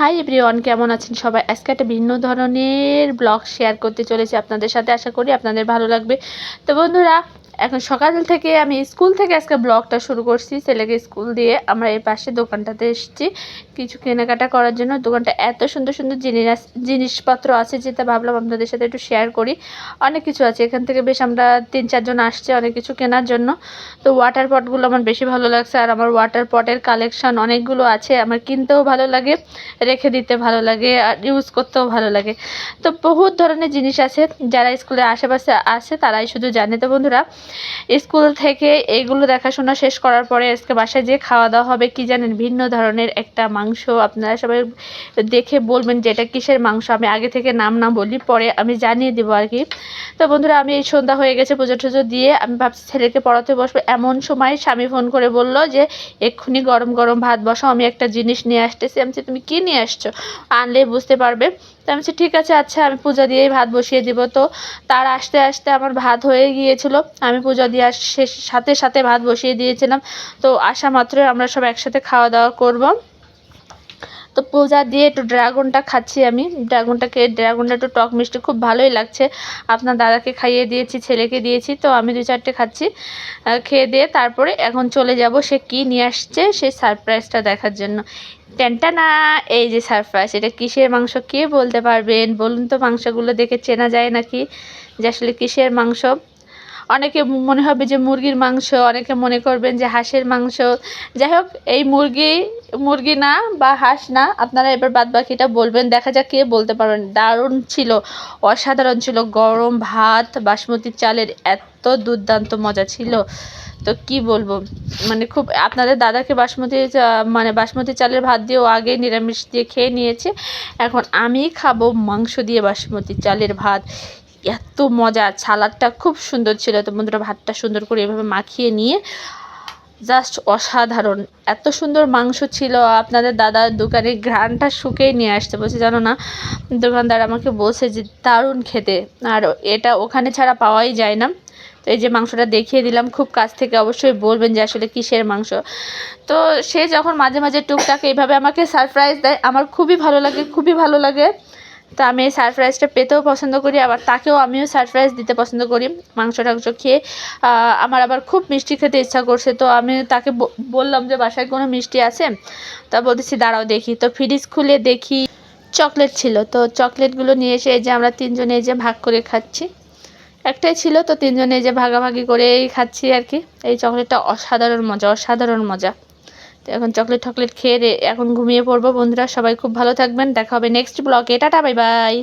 Hi everyone, কেমন আছেন সবাই? আজকে একটা ভিন্ন ধরনের ব্লগ শেয়ার করতে চলেছি আপনাদের সাথে। আশা করি আপনাদের ভালো লাগবে। তো বন্ধুরা এখন সকাল থেকে আমি স্কুল থেকে আজকে ব্লগটা শুরু করছি। ছেলেকে স্কুল দিয়ে আমরা এই পাশে দোকানটাতে এসেছি। কিছু কেনাকাটা করার জন্য দোকানটা এত সুন্দর সুন্দর জিনিস জিনিসপত্র আছে যেটা ভাবলাম আপনাদের সাথে একটু শেয়ার করি। অনেক কিছু আছে। এখান থেকে বেশ আমরা তিন চারজন আসছে অনেক কিছু কেনার জন্য। তো ওয়াটার পটগুলো আমার বেশি ভালো লাগছে। আর আমার ওয়াটার পটের কালেকশন অনেকগুলো আছে। আমার কিনতেও ভালো লাগে, রেখে দিতে ভালো লাগে, আর ইউজ করতেও ভালো লাগে। তো বহুত ধরনের জিনিস আছে। যারা স্কুলের আশেপাশে আসে তারাই শুধু জানে। তো বন্ধুরা স্কুল থেকে এইগুলো দেখাশোনা শেষ করার পরে আজকে বাসায় যেয়ে খাওয়া দাওয়া হবে, কি জানেন, ভিন্ন ধরনের একটা মাংস। আপনারা সবাই দেখে বলবেন যে এটা কিসের মাংস? আমি আগে থেকে নাম না বলি, পরে আমি জানিয়ে দেবো আর কি। তো বন্ধুরা, আমি এই সন্ধ্যা হয়ে গেছে পুজো টুজো দিয়ে, আমি ভাবছি ছেলেকে পড়াতে বসবো। এমন সময় স্বামী ফোন করে বলল যে, এক্ষুনি গরম গরম ভাত বসাও, আমি একটা জিনিস নিয়ে আসতেছি। আমি তুমি কী নিয়ে আসছো? আনলে বুঝতে পারবে তো আমি ঠিক আছে আচ্ছা আমি পূজা দিয়েই ভাত বসিয়ে দিব। তো তার আসতে আসতে আমার ভাত হয়ে গিয়েছিল। আমি পূজা দিয়ে শেষ সাথে সাথে ভাত বসিয়ে দিয়েছিলাম। তো আসা মাত্রই আমরা সব একসাথে খাওয়া দাওয়া করব। তো পূজা দিয়ে একটু ড্রাগনটা খাচ্ছি আমি। ড্রাগনটাকে, ড্রাগনটা একটু টক মিষ্টি, খুব ভালোই লাগছে। আপনার দাদাকে খাইয়ে দিয়েছি, ছেলেকে দিয়েছি, তো আমি দু চারটে খাচ্ছি। খেয়ে দিয়ে তারপরে এখন চলে যাব সে কি নিয়ে আসছে সেই সারপ্রাইজটা দেখার জন্য। টেনটা না এই যে সারপ্রাইজ এটা কিসের মাংস কে বলতে পারবেন? বলুন তো মাংসগুলো দেখে চেনা যায় নাকি? যে আসলে কিসের মাংস? অনেকে মনে হবে যে মুরগির মাংস, অনেকে মনে করবেন যে হাঁসের মাংস। যাই হোক, এই মুরগি মুরগি না বা হাঁস না, আপনারা এবার বাদ বাকিটা বলবেন। দেখা যাক কে বলতে পারবেন দারুণ ছিল, অসাধারণ ছিল। গরম ভাত, বাসমতি চালের এত দুর্দান্ত মজা ছিল। তো কি বলব? মানে খুব, আপনাদের দাদাকে বাসমতি মানে বাসমতি চালের ভাত দিয়েও আগে নিরামিষ দিয়ে খেয়ে নিয়েছে। এখন আমি খাব মাংস দিয়ে বাসমতি চালের ভাত। এত মজা, সালাদটা খুব সুন্দর ছিল। তো বন্ধুরা, ভাতটা সুন্দর করে এভাবে মাখিয়ে নিয়ে জাস্ট অসাধারণ। এত সুন্দর মাংস ছিল। আপনাদের দাদার দোকানে ঘ্রাণটা শুকেই নিয়ে আসতে বলছে, জানো না, দোকানদার আমাকে বলছে যে, দারুণ খেতে। আর এটা ওখানে ছাড়া পাওয়াই যায় না। তো এই যে মাংসটা দেখিয়ে দিলাম, খুব কাছ থেকে অবশ্যই বলবেন যে, আসলে কিসের মাংস? তো সে যখন মাঝে মাঝে টুকটাক এইভাবে আমাকে সারপ্রাইজ দেয়, আমার খুবই ভালো লাগে, খুবই ভালো লাগে। তো আমি এই সারপ্রাইজটা পেতেও পছন্দ করি, আবার তাকেও আমিও সারপ্রাইজ দিতে পছন্দ করি, মাংস টাংস খেয়ে। আমার আবার খুব মিষ্টি খেতে ইচ্ছা করছে, তো আমি তাকে বললাম যে বাসায় কোনো মিষ্টি আছে? তা বলতেছি, দাঁড়াও দেখি। তো ফ্রিজ খুলে দেখি চকলেট ছিল। তো চকলেটগুলো নিয়ে এসে এই যে আমরা তিনজনে এই যে ভাগ করে খাচ্ছি। একটাই ছিল, তো তিনজনে এই যে ভাগাভাগি করেই খাচ্ছি আর কি। এই চকলেটটা অসাধারণ মজা অসাধারণ মজা। এখন চকলেট টকলেট খেয়ে এখন ঘুমিয়ে পড়ব বন্ধুরা, সবাই খুব ভালো থাকবেন, দেখা হবে নেক্সট ব্লগে টাটা বাই বাই